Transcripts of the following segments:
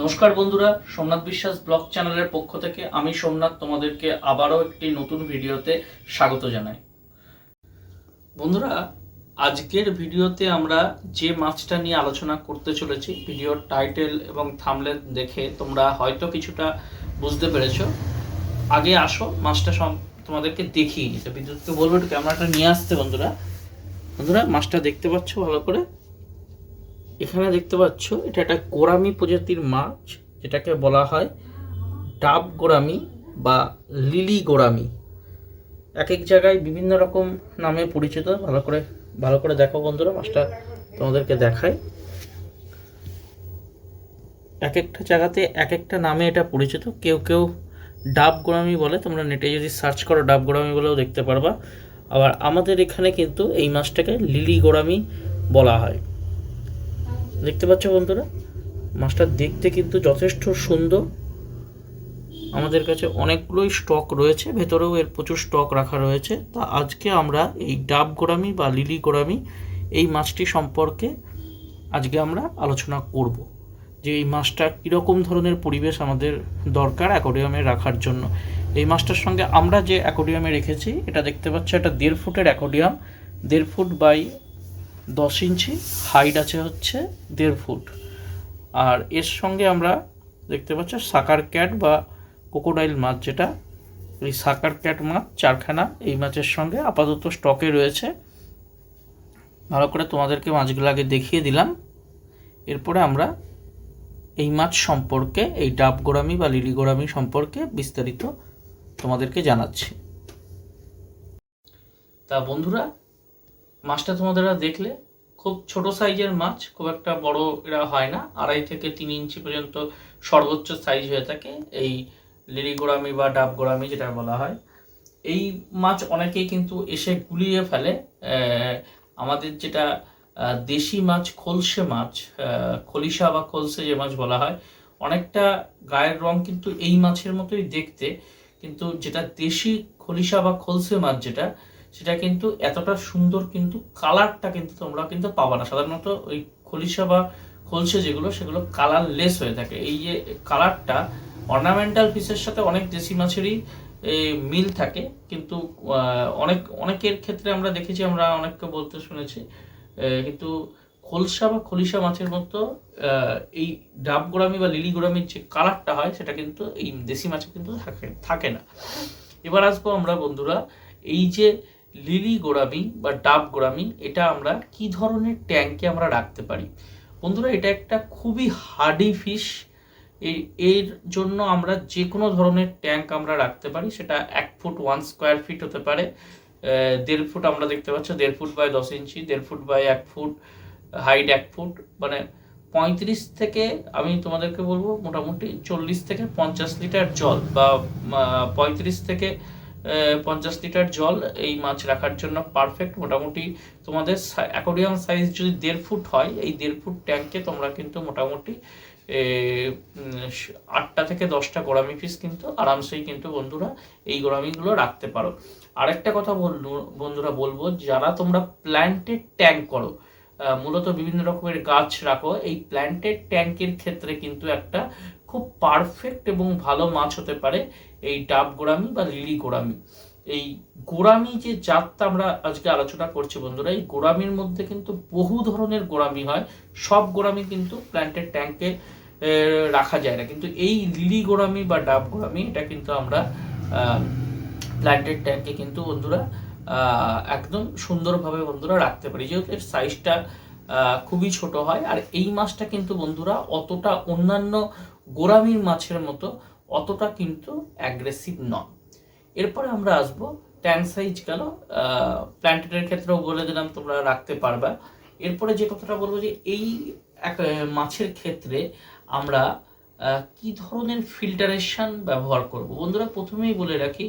নমস্কার বন্ধুরা, সোমনাথ বিশ্বাস ব্লগ চ্যানেলের পক্ষ থেকে আমি সোমনাথ তোমাদেরকে আবারও একটি নতুন ভিডিওতে স্বাগত জানাই। বন্ধুরা, আজকের ভিডিওতে আমরা যে মাছটা নিয়ে আলোচনা করতে চলেছি, ভিডিওর টাইটেল এবং থামলে দেখে তোমরা হয়তো কিছুটা বুঝতে পেরেছ। আগে আসো, মাছটা তোমাদেরকে নিতে বিদ্যুৎকে বলব, একটু ক্যামেরাটা নিয়ে আসতে বন্ধুরা। বন্ধুরা, মাছটা দেখতে পাচ্ছ ভালো করে? এখানে দেখতে পাচ্ছ, এটা একটা গোরামি প্রজাতির মাছ, যেটাকে বলা হয় ডাব গোরামি বা লিলি গোরামি এক এক জায়গায় বিভিন্ন রকম নামে পরিচিত। ভালো করে ভালো করে দেখো বন্ধুরা, মাছটা তোমাদেরকে দেখায় এক একটা জায়গাতে এক একটা নামে এটা পরিচিত। কেউ কেউ ডাব গোরামি বলে, তোমরা নেটে যদি সার্চ করো ডাব গোরামি বলেও দেখতে পারবা। আবার আমাদের এখানে কিন্তু এই মাছটাকে লিলি গোরামি বলা হয়। দেখতে পাচ্ছ বন্ধুরা? মাছটা দেখতে কিন্তু যথেষ্ট সুন্দর। আমাদের কাছে অনেকগুলোই স্টক রয়েছে, ভেতরেও এর প্রচুর স্টক রাখা রয়েছে। তা আজকে আমরা এই ডাব গোরামি বা লিলি গোরামি এই মাছটি সম্পর্কে আজকে আমরা আলোচনা করব। যে এই মাছটা কীরকম ধরনের পরিবেশ আমাদের দরকার অ্যাকোরিয়ামে রাখার জন্য। এই মাছটার সঙ্গে আমরা যে অ্যাকোরিয়ামে রেখেছি, এটা দেখতে পাচ্ছ একটা দেড় ফুটের অ্যাকোরিয়াম দেড় ফুট বাই দশ ইঞ্চি হাইট আছে হচ্ছে দেড় ফুট। আর এর সঙ্গে আমরা দেখতে পাচ্ছ সাকার ক্যাট বা কোকোডাইল মাছ যেটা। এই সাকার ক্যাট মাছ চারখানা, এই মাছের সঙ্গে আপাতত স্টকে রয়েছে। ভালো করে তোমাদেরকে মাছগুলো আগে দেখিয়ে দিলাম। এরপরে আমরা এই মাছ সম্পর্কে, এই ডাব গোরামি বা লিলি গোরামি সম্পর্কে বিস্তারিত তোমাদেরকে জানাচ্ছি। তা বন্ধুরা মাছটা তোমাদেরা দেখলে, খুব ছোট সাইজের মাছ, খুব একটা বড় এরা হয় না, আড়াই থেকে তিন ইঞ্চি পর্যন্ত সর্বোচ্চ সাইজ হয়ে থাকে, এই লিলি গোড়ামি বা ডাব গোড়ামি যেটা বলা হয়। এই মাছ অনেকেই কিন্তু এসে গুলিয়ে ফেলে আমাদের যেটা দেশি মাছ, খলসে মাছ খলিশা বা খলসে যে মাছ বলা হয়, অনেকটা গায়ের রং কিন্তু এই মাছের মতোই দেখতে, কিন্তু যেটা দেশি খলিশা বা খলসে মাছ যেটা সেটা কিন্তু এতটা সুন্দর কিন্তু কালারটা কিন্তু তোমরা কিন্তু পাবা না। সাধারণত ওই খলিশা বা খলসে যেগুলো, সেগুলো কালারলেস হয়ে থাকে। এই যে কালারটা, অর্নামেন্টাল পিসের সাথে অনেক দেশি মাছেরই মিল থাকে। কিন্তু অনেক, অনেকের ক্ষেত্রে আমরা দেখেছি, আমরা অনেককে বলতে শুনেছি কিন্তু খলসা বা খলিসা মাছের মতো এই ডাব গোড়ামি বা লিলি গোড়ামির যে কালারটা হয়, সেটা কিন্তু এই দেশি মাছে কিন্তু থাকে থাকে না। এবার আসব আমরা বন্ধুরা, এই যে লিলি গোড়ামি বা ডাব গোড়ামি, এটা আমরা কি ধরনের ট্যাঙ্কে আমরা রাখতে পারি? বন্ধুরা, এটা একটা খুবই হার্ডি ফিশ এই এর জন্য আমরা যে কোনো ধরনের ট্যাঙ্ক আমরা রাখতে পারি। সেটা এক ফুট ওয়ান স্কোয়ার ফিট হতে পারে। দেড় ফুট আমরা দেখতে পাচ্ছি, দেড় ফুট বাই দশ ইঞ্চি, দেড় ফুট বাই এক ফুট হাইট এক ফুট। মানে পঁয়ত্রিশ থেকে, আমি তোমাদেরকে বলব, মোটামুটি চল্লিশ থেকে পঞ্চাশ লিটার জল বা পঁয়ত্রিশ থেকে পঞ্চাশ লিটার জল এই মাছ রাখার জন্য পারফেক্ট মোটামুটি তোমাদের অ্যাকোরিয়াম সাইজ যদি দেড় ফুট হয়, এই দেড় ফুট ট্যাঙ্কে তোমরা কিন্তু মোটামুটি আটটা থেকে দশটা গোড়ামি পিস কিন্তু আরামসেই কিন্তু বন্ধুরা এই গোড়ামিগুলো রাখতে পারো। আরেকটা কথা বন্ধুরা বলব, যারা তোমরা প্ল্যান্টেড ট্যাঙ্ক করো মূলত বিভিন্ন রকমের গাছ রাখো, এই প্ল্যান্টেড ট্যাঙ্কের ক্ষেত্রে কিন্তু একটা খুব পারফেক্ট এবং ভালো মাছ হতে পারে। এই ডাব গোড়ামি বা লিলি গোড়ামি। এই গোড়ামি যে জাতটা আমরা আজকে আলোচনা করছি বন্ধুরা, এই গোড়ামির মধ্যে কিন্তু বহু ধরনের গোড়ামি হয়। সব গোড়ামি কিন্তু প্ল্যান্টেড ট্যাঙ্কে রাখা যায় না। কিন্তু এই লিলি গোড়ামি বা ডাব গোড়ামি, এটা কিন্তু আমরা প্ল্যান্টেড ট্যাঙ্কে কিন্তু বন্ধুরা একদম সুন্দরভাবে বন্ধুরা রাখতে পারি। যেহেতু এর সাইজটা খুবই ছোট হয়, আর এই মাছটা কিন্তু বন্ধুরা অতটা অন্যান্য গোড়ামির মাছের মতো অতটা কিন্তু অ্যাগ্রেসিভ নয় এরপরে আমরা আসব ট্যাঙ্ক সাইজ গেল প্ল্যান্টেডের ক্ষেত্রেও বলে দিলাম তোমরা রাখতে পারবা। এরপরে যে কথাটা বলব যে এই মাছের ক্ষেত্রে আমরা কি ধরনের ফিল্টারেশন ব্যবহার করব? বন্ধুরা, প্রথমেই বলে রাখি,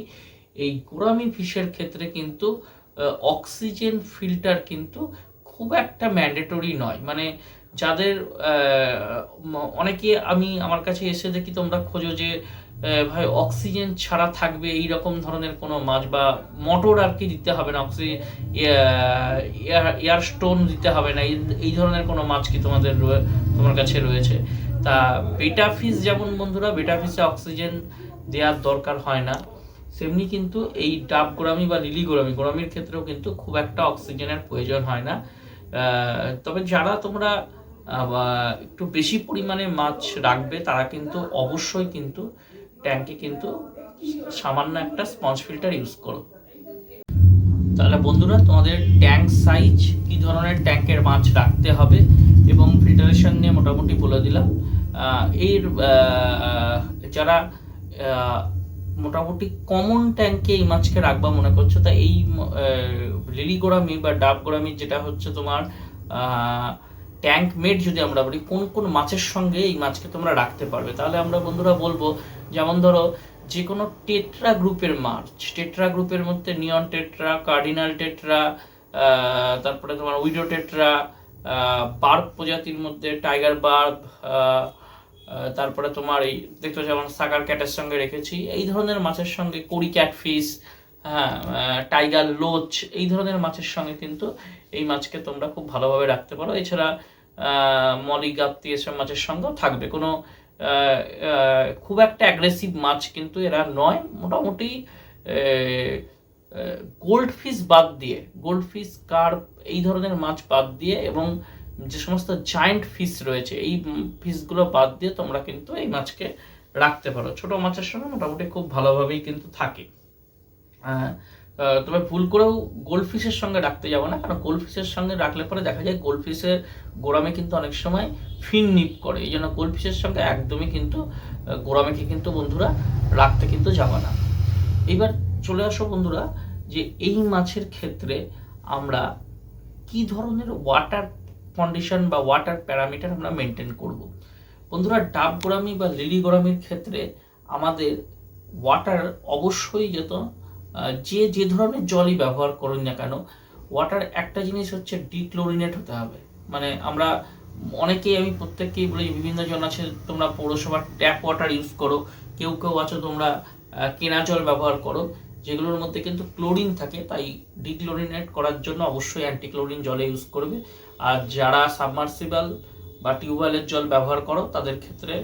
এই গোরামি ফিশের ক্ষেত্রে কিন্তু অক্সিজেন ফিল্টার কিন্তু খুব একটা ম্যান্ডেটরি নয়। মানে যাদের অনেকে আমি, আমার কাছে এসে দেখি তোমরা খোঁজো যে ভাই অক্সিজেন ছাড়া থাকবে এই রকম ধরনের কোনো মাছ বা মোটর আর কি দিতে হবে না অক্সিজেন এয়ার স্টোন দিতে হবে না, এই ধরনের কোনো মাছ কি তোমাদের তোমার কাছে রয়েছে? তা বেটা ফিস যেমন বন্ধুরা বেটা ফিসে অক্সিজেন দেওয়ার দরকার হয় না। সেমনি কিন্তু এই ডাব গোরামি বা লিলি গোরামি গোরামির ক্ষেত্রেও কিন্তু খুব একটা অক্সিজেনের প্রয়োজন হয় না। তবে যারা তোমরা একটু বেশি পরিমাণে মাছ রাখবে, তারা কিন্তু অবশ্যই কিন্তু ট্যাঙ্কে কিন্তু সামান্য একটা স্পঞ্জ ফিল্টার ইউজ করো। তাহলে বন্ধুরা, তোমাদের ট্যাঙ্ক সাইজ কি ধরনের ট্যাঙ্কের মাছ রাখতে হবে এবং ফিল্টারেশন নিয়ে মোটামুটি বলে দিলাম। এর যারা মোটামুটি কমন ট্যাঙ্কে এই মাছকে রাখবা মনে করছ, তা এই লিলি গোড়ামি বা ডাব গোড়ামি যেটা হচ্ছে তোমার ট্যাঙ্ক মেট যদি আমরা বলি, কোন কোন মাছের সঙ্গে এই মাছকে তোমরা রাখতে পারবে? তাহলে আমরা বন্ধুরা বলব, যেমন ধরো যে কোনো টেট্রা গ্রুপের মাছ, টেট্রা গ্রুপের মধ্যে নিয়ন টেট্রা, কার্ডিনাল টেট্রা তারপরে তোমার উইডো টেট্রা বার্ব প্রজাতির মধ্যে টাইগার বার্ব তারপরে তোমার এই, দেখতে যেমন সাগার ক্যাটের সঙ্গে রেখেছি। এই ধরনের মাছের সঙ্গে কড়ি ক্যাটফিস হ্যাঁ টাইগার, লোচ এই ধরনের মাছের সঙ্গে কিন্তু এই মাছকে তোমরা খুব ভালোভাবে রাখতে পারো। এছাড়া মলি গাপ্তি এসব মাছের সঙ্গেও থাকবে। কোনো খুব একটা অ্যাগ্রেসিভ মাছ কিন্তু এরা নয়। মোটামুটি গোল্ড ফিশ বাদ দিয়ে গোল্ড ফিশ কার্প এই ধরনের মাছ বাদ দিয়ে এবং যে সমস্ত জায়ান্ট ফিশ রয়েছে, এই ফিশগুলো বাদ দিয়ে তোমরা কিন্তু এই মাছকে রাখতে পারো। ছোট মাছের সঙ্গে মোটামুটি খুব ভালোভাবেই কিন্তু থাকে। আহ, তবে ভুল করেও গোল্ড ফিশের সঙ্গে রাখতে যাব না কারণ গোল্ড ফিশের সঙ্গে রাখলে পরে দেখা যায় গোল্ড ফিশের গোড়ামে কিন্তু অনেক সময় ফিন নিপ করে। এই জন্য গোল্ড ফিশের সঙ্গে একদমই কিন্তু গোড়ামেকে কিন্তু বন্ধুরা রাখতে কিন্তু যাব না। এবার চলে আসো বন্ধুরা যে এই মাছের ক্ষেত্রে আমরা কি ধরনের ওয়াটার কন্ডিশন বা ওয়াটার প্যারামিটার আমরা মেনটেন করব? বন্ধুরা ডাব গোড়ামি বা লিলি গোড়ামির ক্ষেত্রে আমাদের ওয়াটার অবশ্যই যেত যে যে ধরনের জলই ব্যবহার করুন না কেন ওয়াটার একটা জিনিস হচ্ছে ডিক্লোরিনেট হতে হবে। মানে আমরা অনেকেই আমি প্রত্যেককেই বলি বিভিন্ন জন আছে, তোমরা পৌরসভার ট্যাপ ওয়াটার ইউজ করো, কেউ কেউ আছো, তোমরা কেনা জল ব্যবহার করো, যেগুলোর মধ্যে কিন্তু ক্লোরিন থাকে, তাই ডিক্লোরিনেট করার জন্য অবশ্যই অ্যান্টিক্লোরিন জলে ইউজ করবে। আর যারা সাবমার্সিবল বা টিউবওয়েলের জল ব্যবহার করো, তাদের ক্ষেত্রে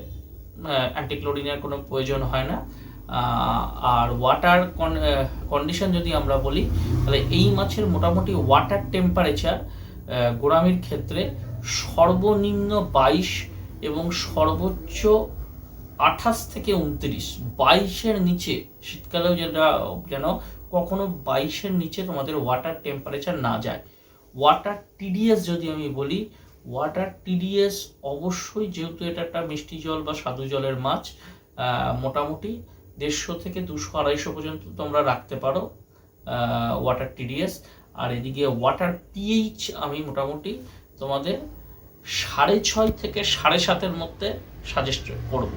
অ্যান্টিক্লোরিনের কোনো প্রয়োজন হয় না। আর ওয়াটার কন্ডিশন যদি আমরা বলি, তাহলে এই মাছের মোটামুটি ওয়াটার টেম্পারেচার গোড়ামির ক্ষেত্রে সর্বনিম্ন বাইশ এবং সর্বোচ্চ আঠাশ থেকে উনত্রিশ। বাইশের নিচে, শীতকালেও যেটা যেন কখনো বাইশের নিচে তোমাদের ওয়াটার টেম্পারেচার না যায়। ওয়াটার টিডিএস যদি আমি বলি ওয়াটার টিডিএস অবশ্যই যেহেতু এটা একটা মিষ্টি জল বা স্বাদু জলের মাছ মোটামুটি দেড়শো থেকে দুশো, আড়াইশো পর্যন্ত তোমরা রাখতে পারো ওয়াটার টিডিএস আর এদিকে ওয়াটার পিএইচ আমি মোটামুটি তোমাদের সাড়ে ছয় থেকে সাড়ে সাতের মধ্যে সাজেস্ট করব।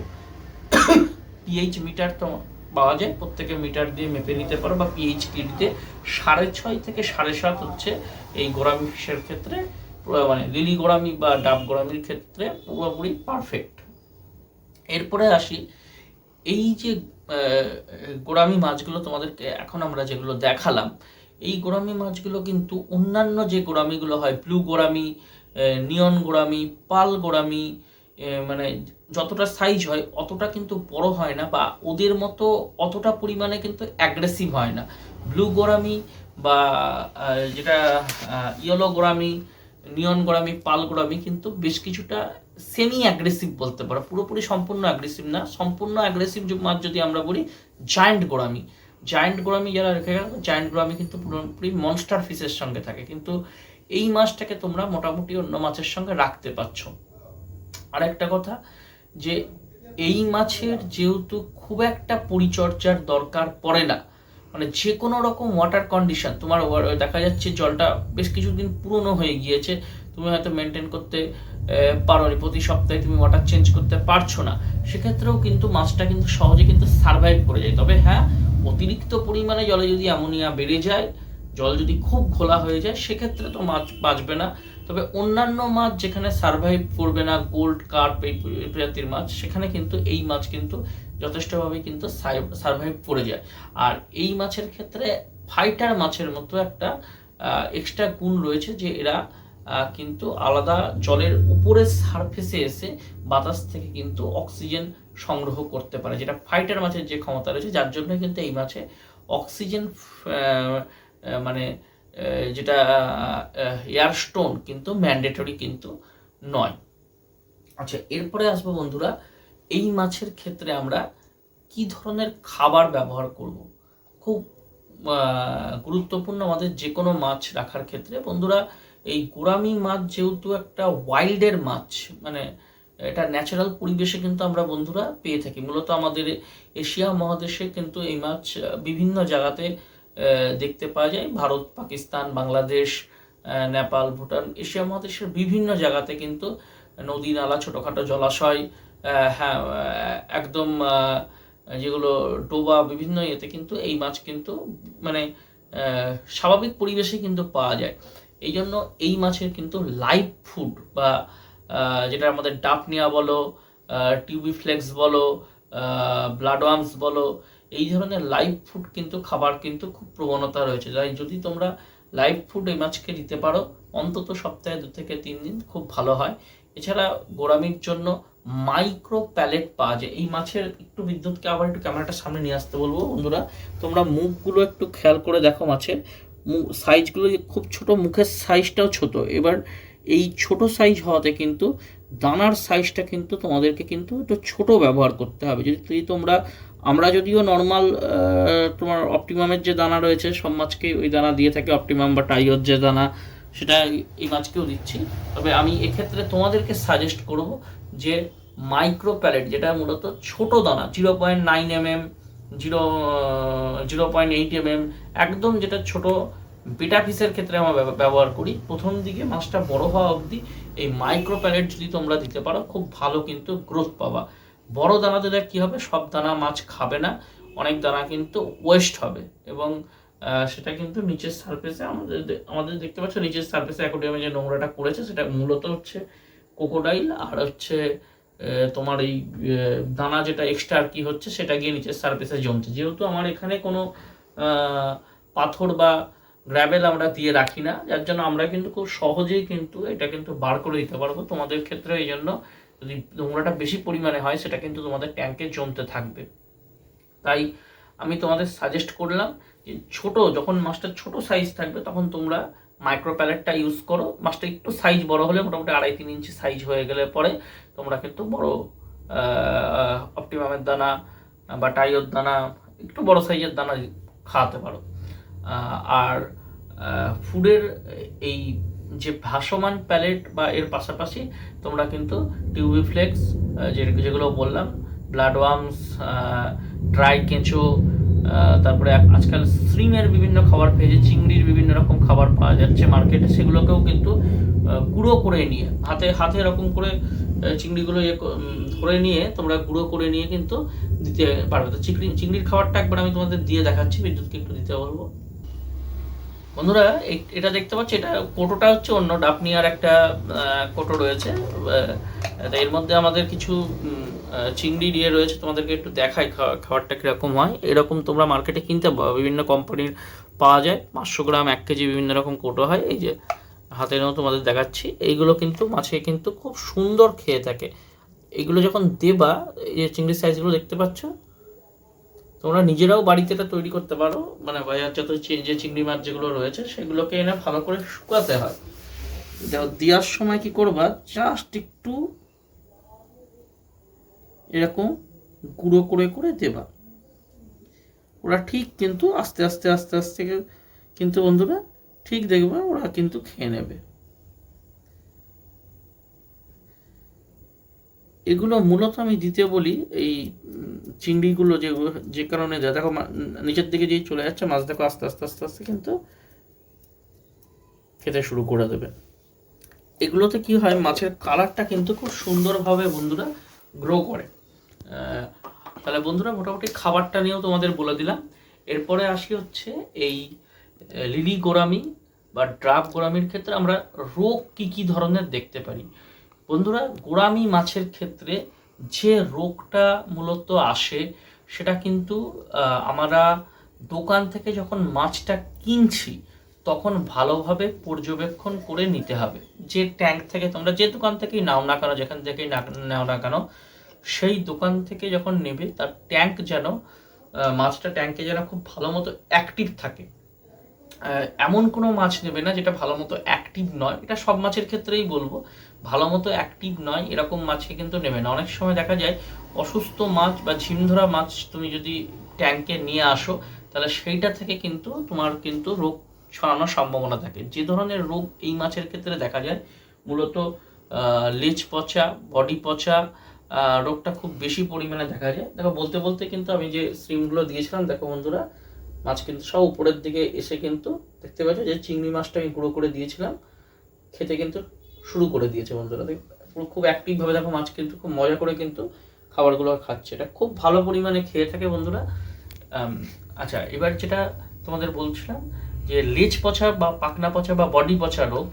পিএইচ মিটার তো পাওয়া যায়, প্রত্যেকে মিটার দিয়ে মেপে নিতে পারো বা পিএইচ কিটতে সাড়ে ছয় থেকে সাড়ে সাত হচ্ছে এই গোড়ামি ফিশের ক্ষেত্রে মানে লিলি গোড়ামি বা ডাব গোড়ামির ক্ষেত্রে পুরোপুরি পারফেক্ট এরপরে আসি, এই যে গোড়ামি মাছগুলো তোমাদেরকে এখন আমরা যেগুলো দেখালাম, এই গোড়ামি মাছগুলো কিন্তু অন্যান্য যে গোড়ামিগুলো হয়, ব্লু গোড়ামি নিয়ন গোড়ামি, পাল গোড়ামি মানে যতটা সাইজ হয় অতটা কিন্তু বড় হয় না বা ওদের মতো অতটা পরিমাণে কিন্তু অ্যাগ্রেসিভ হয় না। ব্লু গোড়ামি বা যেটা ইয়েলো গোড়ামি, নিয়ন গোড়ামি, পাল গোড়ামি কিন্তু বেশ কিছুটা সেমি অ্যাগ্রেসিভ বলতে পারো, পুরোপুরি সম্পূর্ণ অ্যাগ্রেসিভ না, সম্পূর্ণ অ্যাগ্রেসিভ মাছ যদি আমরা বলি জায়ান্ট গোড়ামি। জায়ান্ট গোড়ামি যারা রেখে গেল জায়ান্ট গোড়ামি কিন্তু পুরোপুরি মনস্টার ফিশের সঙ্গে থাকে। কিন্তু এই মাছটাকে তোমরা মোটামুটি অন্য মাছের সঙ্গে রাখতে পারছ। আর একটা কথা, যে এই মাছের যেহেতু খুব একটা পরিচর্যার দরকার পড়ে না মানে যে কোনো রকম ওয়াটার কন্ডিশন তোমার দেখা যাচ্ছে জলটা বেশ কিছুদিন পুরনো হয়ে গিয়েছে, তুমি হয়তো মেনটেন করতে পারোনি প্রতি সপ্তাহে তুমি ওয়াটার চেঞ্জ করতে পারছ না। সেক্ষেত্রেও কিন্তু মাছটা কিন্তু সহজে কিন্তু সার্ভাইভ করে যায়। তবে হ্যাঁ অতিরিক্ত পরিমাণে জলে যদি অ্যামোনিয়া বেড়ে যায়, জল যদি খুব ঘোলা হয়ে যায়, সেক্ষেত্রে তো মাছ বাঁচবে না। তবে অন্যান্য মাছ যেখানে সার্ভাইভ করবে না গোল্ড কার্প এই প্রজাতির মাছ, সেখানে কিন্তু এই মাছ কিন্তু যথেষ্টভাবে কিন্তু সার্ভাইভ করে যায়। আর এই মাছের ক্ষেত্রে ফাইটার মাছের মতো একটা এক্সট্রা গুণ রয়েছে যে এরা কিন্তু আলাদা জলের উপরের সারফেসে এসে বাতাস থেকে কিন্তু অক্সিজেন সংগ্রহ করতে পারে, যেটা ফাইটার মাছের যে ক্ষমতা রয়েছে, যার জন্য কিন্তু এই মাছে অক্সিজেন মানে যেটা এয়ার স্টোন কিন্তু ম্যান্ডেটরি কিন্তু নয়। আচ্ছা এরপরে আসব বন্ধুরা, এই মাছের ক্ষেত্রে আমরা কি ধরনের খাবার ব্যবহার করব? খুব গুরুত্বপূর্ণ আমাদের যে কোনো মাছ রাখার ক্ষেত্রে। বন্ধুরা এই গোরামি মাছ যেহেতু একটা ওয়াইল্ডের মাছ মানে এটা ন্যাচারাল পরিবেশে কিন্তু আমরা বন্ধুরা পেয়ে থাকি। মূলত আমাদের এশিয়া মহাদেশে কিন্তু এই মাছ বিভিন্ন জায়গাতে দেখতে পাওয়া যায়। ভারত, পাকিস্তান, বাংলাদেশ নেপাল, ভুটান, এশিয়া মহাদেশের বিভিন্ন জায়গাতে কিন্তু নদী, নালা, ছোটোখাটো জলাশয় হ্যাঁ একদম যেগুলো ডোবা, বিভিন্ন ইয়েতে কিন্তু এই মাছ কিন্তু মানে স্বাভাবিক পরিবেশে কিন্তু পাওয়া যায়। এই জন্য এই মাছের কিন্তু লাইভ ফুড বা যেটা আমাদের ডাপনিয়া বলো টিউবি ফ্লেক্স বলো ব্লাড ব্লাডওয়ার্মস বলো, এই ধরনের লাইভ ফুড কিন্তু খাবার কিন্তু খুব প্রবণতা রয়েছে। তাই যদি তোমরা লাইভ ফুড এই মাছকে দিতে পারো, অন্তত সপ্তাহে দু থেকে তিন দিন খুব ভালো হয়। এছাড়া গোড়ামির জন্য মাইক্রো প্যালেট পাওয়া যায়। এই মাছের একটু বিদ্যুৎকে আবার একটু ক্যামেরাটা সামনে নিয়ে আসতে বলব বন্ধুরা। তোমরা মুখগুলো একটু খেয়াল করে দেখো মাছের। সাইজগুলো খুব ছোট, মুখের সাইজটাও ছোট। এবার এই ছোট সাইজ হওয়াতে কিন্তু দানার সাইজটা কিন্তু তোমাদেরকে কিন্তু একটু ছোট ব্যবহার করতে হবে। যদি তোমরা, আমরা যদিও নর্মাল তোমার অপটিমামের যে দানা রয়েছে, সব মাছকে ওই দানা দিয়ে থাকি অপটিমাম বা টাইওর যে দানা, সেটা এই মাছকেও দিচ্ছি। তবে আমি এক্ষেত্রে তোমাদেরকে সাজেস্ট করব যে মাইক্রো প্যালেট যেটা মূলত ছোট দানা zero point nine M M zero zero point eight M একদম যেটা ছোট বেটা পিসের ক্ষেত্রে আমরা ব্যব- ব্যবহার করি। প্রথম দিকে মাছটা বড় হওয়া অবধি এই মাইক্রো প্যালেট যদি তোমরা দিতে পারো, খুব ভালো কিন্তু গ্রোথ পাবা। বড় দানা দিলে কী হবে? সব দানা মাছ খাবে না, অনেক দানা কিন্তু ওয়েস্ট হবে। এবং সেটা কিন্তু নিচের সারফেসে আমাদের আমাদের দেখতে পাচ্ছ, নিচের সারফেসে অ্যাকোডিয়ামে যে নোংরাটা করেছে সেটা মূলত হচ্ছে কোকোডাইল আর হচ্ছে তোমার এই দানা যেটা এক্সট্রা আর কি হচ্ছে সেটা গিয়ে নিচের সারফেসে জমছে। যেহেতু আমার এখানে কোনো পাথর বা গ্র্যাভেল আমরা দিয়ে রাখি না, যার জন্য আমরা কিন্তু খুব সহজেই কিন্তু এটা কিন্তু বার করে দিতে পারব। তোমাদের ক্ষেত্রে এই জন্য যদি নোংরাটা বেশি পরিমাণে হয়, সেটা কিন্তু তোমাদের ট্যাঙ্কে জমতে থাকবে। তাই আমি তোমাদের সাজেস্ট করলাম যে ছোট, যখন মাছটা ছোট সাইজ থাকবে, তখন তোমরা মাইক্রো প্যালেটটা ইউজ করো। মাছটা একটু সাইজ বড় হলে মোটামুটি আড়াই তিন ইঞ্চি সাইজ হয়ে গেলে পরে তোমরা কিন্তু বড় অপটিমামের দানা বা টাইওর দানা, একটু বড় সাইজের দানা খাওয়াতে পারো। আর ফুডের এই যে ভাসমান প্যালেট বা এর পাশাপাশি তোমরা কিন্তু টিউবিফ্লেক্স যেগুলো বললাম ব্লাডওয়ার্মস ড্রাই কেঁচো তারপরে আজকাল শ্রিমের বিভিন্ন খাবার পেয়েছে চিংড়ির বিভিন্ন রকম খাবার পাওয়া যাচ্ছে মার্কেটে সেগুলোকেও কিন্তু গুঁড়ো করে নিয়ে, হাতে হাতে এরকম করে চিংড়িগুলো ইয়ে ধরে নিয়ে তোমরা গুঁড়ো করে নিয়ে কিন্তু দিতে পারবে। তো চিংড়ি, চিংড়ির খাবারটা একবার আমি তোমাদের দিয়ে দেখাচ্ছি, বিদ্যুৎকে একটু দিতে বলব। বন্ধুরা এটা দেখতে পাচ্ছি, এটা কোটোটা হচ্ছে অন্য ডাপনিয়ার একটা কোটো রয়েছে। এর মধ্যে আমাদের কিছু চিংড়ি দিয়ে রয়েছে, তোমাদেরকে একটু দেখাই খাবারটা কীরকম হয়। এরকম তোমরা মার্কেটে কিনতে পারো। বিভিন্ন কোম্পানির পাওয়া যায়। পাঁচশো গ্রাম, এক কেজি বিভিন্ন রকম কোটো হয়। এই যে হাতে নেও তোমাদের দেখাচ্ছি। এইগুলো কিন্তু মাছে কিন্তু খুব সুন্দর খেয়ে থাকে। এগুলো যখন দেবা, এই যে চিংড়ির সাইজগুলো দেখতে পাচ্ছ, তোমরা নিজেরাও বাড়িতে এটা তৈরি করতে পারো। মানে বাজারজাত চি- যে চিংড়ি মাছ যেগুলো রয়েছে, সেগুলোকে এনে ভালো করে শুকাতে হয়। দেওয়ার সময় কি করবা? জাস্ট একটু এরকম গুঁড়ো করে করে দেবা। ওরা ঠিক কিন্তু আস্তে আস্তে আস্তে আস্তে কিন্তু বন্ধুরা ঠিক দেখবে ওরা কিন্তু খেয়ে নেবে। এগুলো মূলত আমি দিতে বলি এই চিংড়িগুলো যে যে কারণে দেয় দেখো নিচের দিকে যেই চলে যাচ্ছে, মাছ দেখো আস্তে আস্তে আস্তে আস্তে কিন্তু খেতে শুরু করে দেবে। এগুলোতে কি হয়, মাছের কালারটা কিন্তু খুব সুন্দরভাবে বন্ধুরা গ্রো করে। তাহলে বন্ধুরা মোটামুটি খাবারটা নিয়েও তোমাদের বলে দিলাম। এরপরে আসি হচ্ছে এই লিলি গোরামি বা ড্রাফ গোরামির ক্ষেত্রে আমরা রোগ কি কি ধরনের দেখতে পারি। বন্ধুরা গোরামি মাছের ক্ষেত্রে যে রোগটা মূলত আসে, সেটা কিন্তু আমরা দোকান থেকে যখন মাছটা কিনছি, তখন ভালোভাবে পর্যবেক্ষণ করে নিতে হবে। যে ট্যাঙ্ক থেকে তোমরা যে দোকান থেকেই নাও না কেন, যেখান থেকেই নাও না কেন সেই দোকান থেকে যখন নেবে, তার ট্যাঙ্ক যেন মাছটা ট্যাঙ্কে যেন খুব ভালো মতো অ্যাক্টিভ থাকে। এমন কোনো মাছ নেবে না যেটা ভালো মতো অ্যাক্টিভ নয়। এটা সব মাছের ক্ষেত্রেই বলব। ভালো মতো অ্যাক্টিভ নয়, এরকম মাছকে কিন্তু নেবে না। অনেক সময় দেখা যায়, অসুস্থ মাছ বা ঝিমধরা মাছ তুমি যদি ট্যাঙ্কে নিয়ে আসো, তাহলে সেইটা থেকে কিন্তু তোমার কিন্তু রোগ ছড়ানোর সম্ভাবনা থাকে। যে ধরনের রোগ এই মাছের ক্ষেত্রে দেখা যায়, মূলত লেজ পচা বডি পচা রোগটা খুব বেশি পরিমাণে দেখা যায়। দেখো, বলতে বলতে কিন্তু আমি যে স্ট্রিমগুলো দিয়েছিলাম, দেখো বন্ধুরা, মাছ কিন্তু সব উপরের দিকে এসে কিন্তু দেখতে পাচ্ছ যে চিংড়ি মাছটা আমি গুঁড়ো করে দিয়েছিলাম, খেতে কিন্তু শুরু করে দিয়েছে বন্ধুরা। দেখ খুব অ্যাক্টিভভাবে দেখো মাছ কিন্তু খুব মজা করে কিন্তু খাবারগুলো খাচ্ছে। এটা খুব ভালো পরিমাণে খেয়ে থাকে বন্ধুরা। আচ্ছা এবার যেটা তোমাদের বলছিলাম যে লেজ পচা বা পাকনা পচা বা বডি পচা রোগ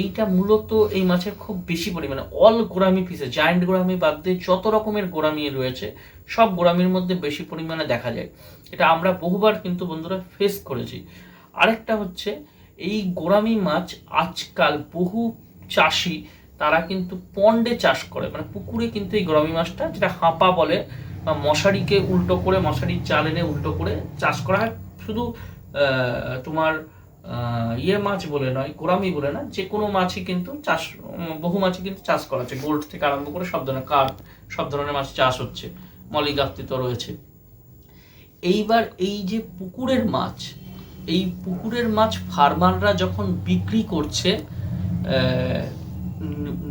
এইটা মূলত এই মাছের খুব বেশি পরিমাণে অল গোড়ামি পিসে জায়ান্ট গোড়ামি বাদ দিয়ে যত রকমের গোড়ামি রয়েছে, সব গোড়ামির মধ্যে বেশি পরিমাণে দেখা যায়। এটা আমরা বহুবার কিন্তু বন্ধুরা ফেস করেছি। আরেকটা হচ্ছে, এই গোড়ামি মাছ আজকাল বহু চাষি তারা কিন্তু পন্ডে চাষ করে। মানে পুকুরে কিন্তু এই গোড়ামি মাছটা, যেটা হাঁপা বলে, বা মশারিকে উল্টো করে, মশারির চাল এনে উল্টো করে চাষ করা হয়। শুধু তোমার ইয়ে মাছ বলে নয় গোড়ামি বলে না যে কোনো মাছই কিন্তু চাষ, বহু মাছই কিন্তু চাষ করা হচ্ছে। গোল্ড থেকে আরম্ভ করে সব ধরনের কাঠ, সব ধরনের মাছ চাষ হচ্ছে। মলিগাপ্তি তো রয়েছে। এইবার এই যে পুকুরের মাছ, এই পুকুরের মাছ ফার্মাররা যখন বিক্রি করছে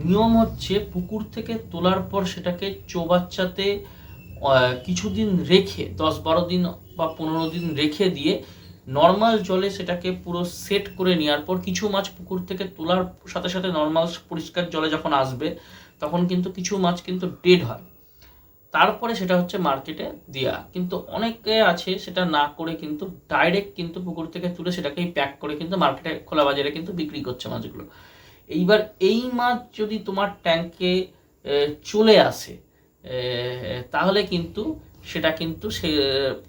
নিয়ম হচ্ছে পুকুর থেকে তোলার পর সেটাকে চৌবাচ্চাতে কিছুদিন রেখে, দশ বারো দিন বা পনেরো দিন রেখে দিয়ে নর্মাল জলে সেটাকে পুরো সেট করে নেওয়ার পর কিছু মাছ পুকুর থেকে তোলার সাথে সাথে নর্মাল পরিষ্কার জলে যখন আসবে, তখন কিন্তু কিছু মাছ কিন্তু ডেড হয়। তারপরে সেটা হচ্ছে মার্কেটে দেওয়া কিন্তু অনেকে আছে সেটা না করে কিন্তু ডাইরেক্ট কিন্তু পুকুর থেকে তুলে সেটাকেই প্যাক করে কিন্তু মার্কেটে খোলা বাজারে কিন্তু বিক্রি করছে মাছগুলো। এইবার এই মাছ যদি তোমার ট্যাঙ্কে চলে আসে তাহলে কিন্তু সেটা কিন্তু সে,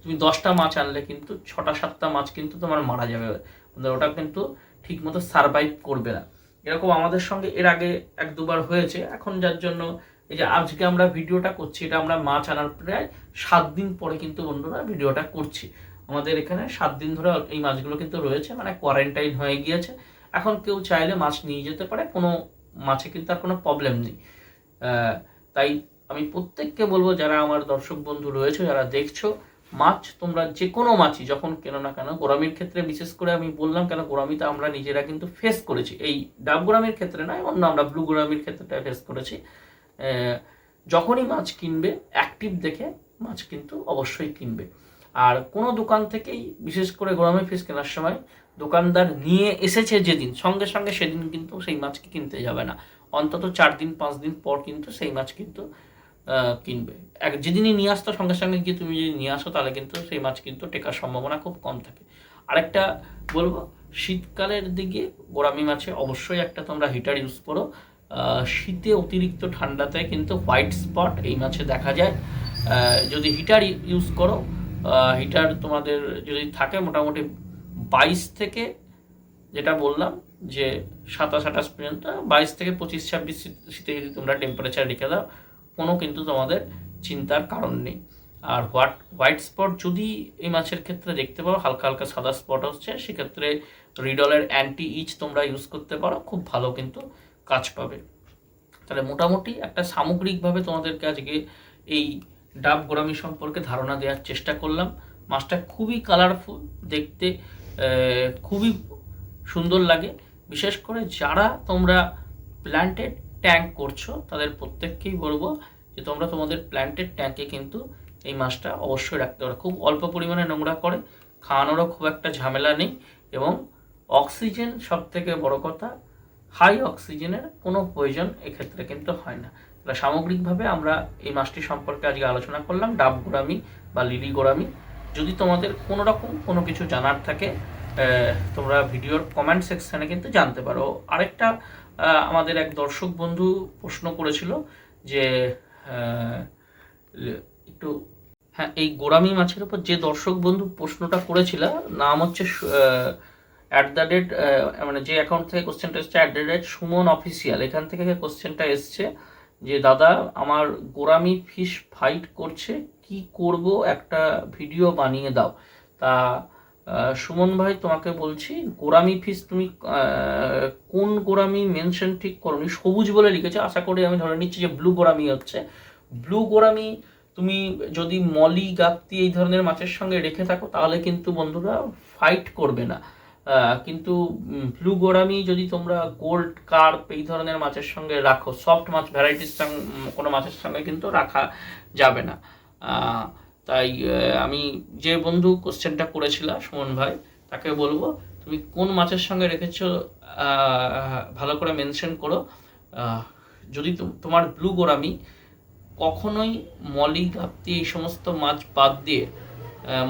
তুমি দশটা মাছ আনলে কিন্তু, ছটা, সাতটা মাছ কিন্তু তোমার মারা যাবে। মানে ওটা কিন্তু ঠিক মতো সারভাইভ করবে না। এরকম আমাদের সঙ্গে এর আগে এক দুবার হয়েছে। এখন যার জন্য এই যে আজকে আমরা ভিডিওটা করছি, এটা আমরা মাছ আনার প্রায় সাত দিন পরে কিন্তু বন্ধুরা ভিডিওটা করছি। আমাদের এখানে সাত দিন ধরে এই মাছগুলো কিন্তু রয়েছে মানে কোয়ারেন্টাইন হয়ে গিয়েছে। এখন কেউ চাইলে মাছ নিয়ে যেতে পারে, কোনো মাছে কিন্তু আর কোনো প্রবলেম নেই। তাই আমি প্রত্যেককে বলব, যারা আমার দর্শক বন্ধু রয়েছে, যারা দেখছ, মাছ তোমরা যে কোনো মাছই, যখন কেনো না কেন গোরামির ক্ষেত্রে বিশেষ করে আমি বললাম, কেন গোরামিতে আমরা নিজেরা কিন্তু ফেস করেছি। এই ডাব গোরামির ক্ষেত্রে নয়, অন্য আমরা ব্লু গোরামির ক্ষেত্রটা ফেস করেছি। যখনই মাছ কিনবে অ্যাক্টিভ দেখে মাছ কিন্তু অবশ্যই কিনবে। আর কোনো দোকান থেকেই, বিশেষ করে গোরামি ফিস কেনার সময়, দোকানদার নিয়ে এসেছে যেদিন, সঙ্গে সঙ্গে সেদিন কিন্তু সেই মাছকে কিনতে যাবে না। অন্তত চার দিন, পাঁচ দিন পর কিন্তু সেই মাছ কিন্তু কিনবে। এক যেদিনই নিয়ে আসতো, সঙ্গে সঙ্গে গিয়ে তুমি যদি নিয়ে আসো, তাহলে কিন্তু সেই মাছ কিন্তু টেকার সম্ভাবনা খুব কম থাকে। আরেকটা বলব, শীতকালের দিকে গোড়ামি মাছে অবশ্যই একটা তোমরা হিটার ইউজ করো। শীতে অতিরিক্ত ঠান্ডাতে কিন্তু হোয়াইট স্পট এই মাছে দেখা যায়। যদি হিটার ইউজ করো হিটার তোমাদের যদি থাকে মোটামুটি বাইশ থেকে, যেটা বললাম যে সাতাশ আঠাশ পর্যন্ত, বাইশ থেকে পঁচিশ, ছাব্বিশ শীতে যদি তোমরা টেম্পারেচার রেখে দাও কোনো কিন্তু তোমাদের চিন্তার কারণ নেই। আর হোয়াট, হোয়াইট স্পট যদি এই মাছের ক্ষেত্রে দেখতে পাও, হালকা হালকা সাদা স্পট হচ্ছে, সেক্ষেত্রে রিডলের অ্যান্টি ইচ তোমরা ইউজ করতে পারো, খুব ভালো কিন্তু কাজ পাবে। তাহলে মোটামুটি একটা সামগ্রিকভাবে তোমাদেরকে আজকে এই ডাব গোরামি সম্পর্কে ধারণা দেওয়ার চেষ্টা করলাম। মাছটা খুবই কালারফুল দেখতে খুবই সুন্দর লাগে। বিশেষ করে যারা তোমরা প্ল্যান্টেড ট্যাঙ্ক করছ, তাদের প্রত্যেককেই বলব যে তোমরা তোমাদের প্ল্যান্টেড ট্যাঙ্কে কিন্তু এই মাছটা অবশ্যই রাখতে পারো। খুব অল্প পরিমাণে নোংরা করে, খাওয়ানোরও খুব একটা ঝামেলা নেই এবং অক্সিজেন সব থেকে বড় কথা হাই অক্সিজেনের কোনো প্রয়োজন এক্ষেত্রে কিন্তু হয় না। তাহলে সামগ্রিকভাবে আমরা এই মাছটি সম্পর্কে আজকে আলোচনা করলাম, ডাব গোরামি বা লিলি গোরামি যদি তোমাদের কোনো রকম কোনো কিছু জানার থাকে তোমরা ভিডিওর কমেন্ট সেকশানে কিন্তু জানতে পারো। আরেকটা আমাদের এক দর্শক বন্ধু প্রশ্ন করেছিল যে একটু হ্যাঁ এই গোরামি মাছের উপর যে দর্শক বন্ধু প্রশ্নটা করেছিল, নাম হচ্ছে অ্যাট দ্য রেট মানে যে অ্যাকাউন্ট থেকে কোশ্চেনটা এসছে at the rate Suman official এখান থেকে কোশ্চেনটা এসছে যে, দাদা, আমার গোরামি ফিশ ফাইট করছে, কি করব? একটা ভিডিও বানিয়ে দাও। তা সুমন ভাই, তোমাকে বলছি গোরামি ফিশ তুমি কোন গোরামি মেনশন ঠিক করনি? সবুজ বলে লিখেছে, আশা করি আমি ধরে নিচ্ছি যে ব্লু গোরামি হচ্ছে। ব্লু গোরামি তুমি যদি মলি গাপ্তি এই ধরনের মাছের সঙ্গে রেখে থাকো, তাহলে কিন্তু বন্ধুরা ফাইট করবে না। কিন্তু ব্লু গোরামি যদি তোমরা গোল্ড কার্প এই ধরনের মাছের সঙ্গে রাখো সফট মাছ ভ্যারাইটিস কোনো মাছের সঙ্গে কিন্তু রাখা যাবে না। তাই আমি যে বন্ধু কোশ্চেনটা করেছিল, সুমন ভাই, তাকে বলব, তুমি কোন মাছের সঙ্গে রেখেছো ভালো করে মেনশন করো। যদি তোমার ব্লু গোরামি কখনোই মলি গাপ্তি এই সমস্ত মাছ বাদ দিয়ে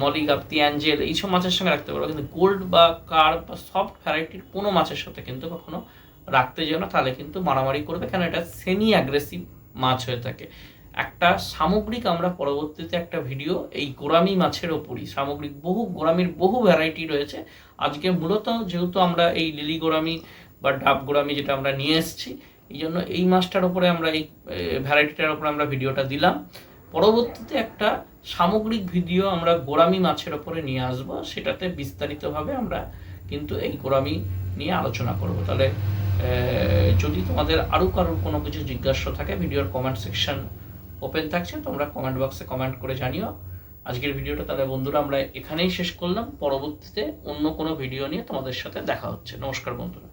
মলি গাপ্তি অ্যাঞ্জেল এইসব মাছের সঙ্গে রাখতে পারো। কিন্তু গোল্ড বা কার্প বা সফট ভ্যারাইটির কোনো মাছের সাথে কিন্তু কখনো রাখতে যেও না, তাহলে কিন্তু মারামারি করবে, কেন? এটা সেমি অ্যাগ্রেসিভ মাছ হয়ে থাকে। একটা সামগ্রিক আমরা পরবর্তীতে একটা ভিডিও এই গোরামি মাছের ওপরই, সামগ্রিক বহু গোরামির বহু ভ্যারাইটি রয়েছে। আজকে মূলত যেহেতু আমরা এই লিলি গোরামি বা ডাব গোরামি যেটা আমরা নিয়ে এসেছি, এই জন্য এই মাছটার উপরে আমরা এই ভ্যারাইটিটার উপরে আমরা ভিডিওটা দিলাম। পরবর্তীতে একটা সামগ্রিক ভিডিও আমরা গোরামি মাছের ওপরে নিয়ে আসব, সেটাতে বিস্তারিতভাবে আমরা কিন্তু এই গোরামি নিয়ে আলোচনা করব। তাহলে যদি তোমাদের আরও কারোর কোনো কিছু জিজ্ঞাসা থাকে ভিডিওর কমেন্ট সেকশন ওপেন থাকছে, তোমরা কমেন্ট বক্সে কমেন্ট করে জানিও। আজকের ভিডিওটা তাহলে বন্ধুরা আমরা এখানেই শেষ করলাম। পরবর্তীতে অন্য কোনো ভিডিও নিয়ে তোমাদের সাথে দেখা হচ্ছে। নমস্কার বন্ধুরা।